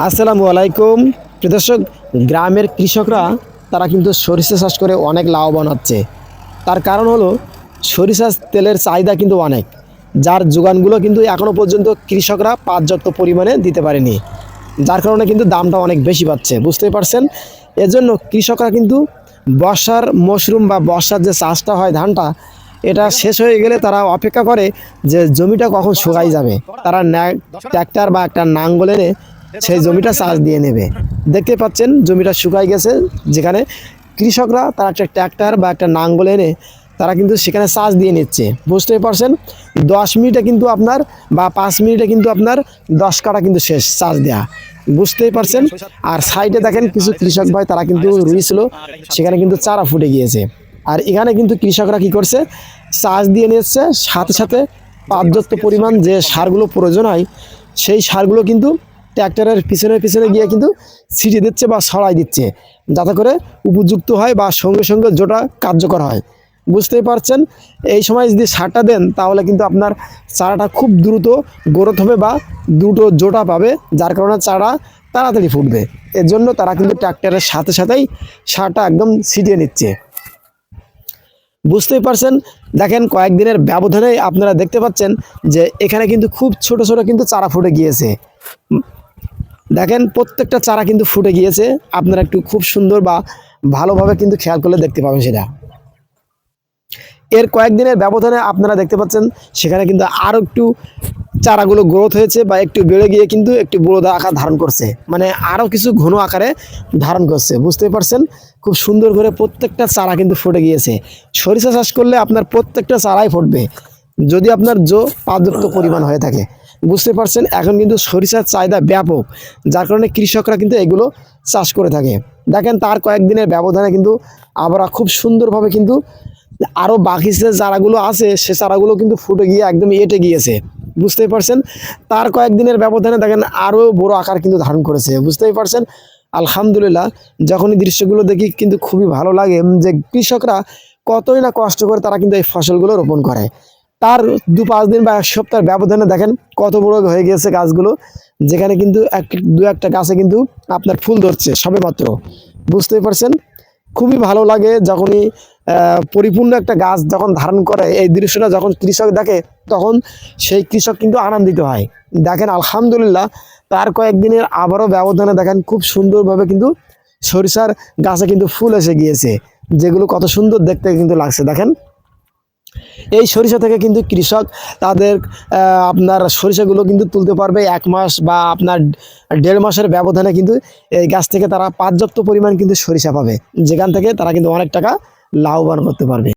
আসসালামু আলাইকুম। প্রিয় দর্শক, গ্রামের কৃষকরা, তারা কিন্তু সরিষা চাষ করে অনেক লাভবান হচ্ছে। তার কারণ হলো, সরিষা তেলের চাহিদা কিন্তু অনেক। যার যোগানগুলো কিন্তু এখনও পর্যন্ত কৃষকরা পর্যাপ্ত পরিমাণে দিতে পারেনি। যার কারণে কিন্তু দামটা অনেক বেশি পাচ্ছে, বুঝতেই পারছেন? এজন্য কৃষকরা কিন্তু বর্ষার মশরুম বা বর্ষার যে চাষটা হয় ধানটা, এটা শেষ হয়ে গেলে তারা অপেক্ষা করে যে জমিটা কখন শুকাই যাবে। তারা ট্র্যাক্টর বা একটা নাঙ্গল এনে সেই জমিটা চাষ দিয়ে নেবে। দেখতে পাচ্ছেন জমিটা শুকাই গেছে যেখানে কৃষকরা তারা একটা ট্র্যাক্টর বা একটা নাঙ্গল এনে তারা কিন্তু সেখানে চাষ দিয়ে নিচ্ছে। বুঝতেই পারছেন? দশ মিনিটে কিন্তু আপনার বা পাঁচ মিনিটে কিন্তু আপনার দশ কাটা কিন্তু শেষ চাষ দেওয়া বুঝতেই পারছেন? আর সাইডে দেখেন কিছু কৃষক ভাই তারা কিন্তু রুইছিল সেখানে কিন্তু চারা ফুটে গিয়েছে। আর এখানে কিন্তু কৃষকরা কি করছে? চাষ দিয়ে নিচ্ছে সাথে সাথে পর্যাপ্ত পরিমাণ যে সারগুলো প্রয়োজন হয় সেই সারগুলো কিন্তু ট্র্যাক্টরের পিছনে পিছনে গিয়ে কিন্তু ছিটিয়ে দিচ্ছে বা সরাই দিচ্ছে। যাতে করে উপযুক্ত হয় বা সঙ্গে সঙ্গে জোটা কার্যকর হয়। বুঝতেই পারছেন? এই সময় যদি সারটা দেন, তাহলে কিন্তু আপনার চারাটা খুব দ্রুত গ্রোথ হবে বা দ্রুত জোটা পাবে, যার কারণে চারা তাড়াতাড়ি ফুটবে। এর জন্য তারা কিন্তু ট্র্যাক্টরের সাথে সাথেই সারটা একদম ছিটিয়ে নিচ্ছে। বুঝতেই পারছেন? দেখেন কয়েকদিনের ব্যবধানে আপনারা দেখতে পাচ্ছেন যে এখানে কিন্তু খুব ছোট ছোট কিন্তু চারা ফুটে গিয়েছে। দেখেন, প্রত্যেকটা চারা কিন্তু ফুটে গিয়েছে। আপনারা একটু খুব সুন্দর বা ভালোভাবে কিন্তু খেয়াল করলে দেখতে পাবেন সেটা। এর কয়েকদিনের ব্যবধানে আপনারা দেখতে পাচ্ছেন, সেখানে কিন্তু আরও একটু চারাগুলো গ্রোথ হয়েছে বা একটু বেড়ে গিয়ে কিন্তু একটু বড় আকার ধারণ করছে। মানে আরও কিছু ঘন আকারে ধারণ করছে, বুঝতেই পারছেন? খুব সুন্দর করে প্রত্যেকটা চারা কিন্তু ফুটে গিয়েছে। সরিষা চাষ করলে আপনার প্রত্যেকটা চারাই ফুটবে। যদি আপনার জো পর্যাপ্ত পরিমাণ হয়ে থাকে। বুঝতে পারছেন? এখন কিন্তু সরিষার চাহিদা ব্যাপক, যার কারণে কৃষকরা কিন্তু এগুলো চাষ করে থাকে। দেখেন তার কয়েকদিনের ব্যবধানে কিন্তু আমরা খুব সুন্দরভাবে কিন্তু আরও বাকি যে চারাগুলো আছে, সে চারাগুলো কিন্তু ফুটে গিয়ে একদম এটে গিয়েছে। বুঝতেই পারছেন? তার কয়েকদিনের ব্যবধানে দেখেন আরও বড় আকার কিন্তু ধারণ করেছে। বুঝতেই পারছেন? আলহামদুলিল্লাহ যখন এই দৃশ্যগুলো দেখি কিন্তু খুবই ভালো লাগে যে কৃষকরা কতই না কষ্ট করে তারা কিন্তু এই ফসলগুলো রোপণ করে। তার দু পাঁচ দিন বা এক সপ্তাহের ব্যবধানে দেখেন কত বড় হয়ে গিয়েছে গাছগুলো। যেখানে কিন্তু এক, দু একটা গাছে কিন্তু আপনার ফুল ধরছে, সবে মাত্র। বুঝতেই পারছেন? খুবই ভালো লাগে যখনই পরিপূর্ণ একটা গাছ যখন ধারণ করে, এই দৃশ্যটা যখন কৃষক দেখে, তখন সেই কৃষক কিন্তু আনন্দিত হয়। দেখেন, আলহামদুলিল্লাহ, তার কয়েকদিনের আবারও ব্যবধানে দেখেন খুব সুন্দরভাবে কিন্তু সরিষার গাছে কিন্তু ফুল এসে গিয়েছে। যেগুলো কত সুন্দর দেখতে কিন্তু লাগছে, দেখেন। এই সরিষা থেকে কিন্তু কৃষক তাদের আপনার সরিষাগুলো কিন্তু তুলতে পারবে এক মাস বা আপনার দেড় মাসের ব্যবধানে কিন্তু এই গাছ থেকে তারা পর্যাপ্ত পরিমাণ কিন্তু সরিষা পাবে। যেখান থেকে তারা কিন্তু অনেক টাকা লাভবান করতে পারবে।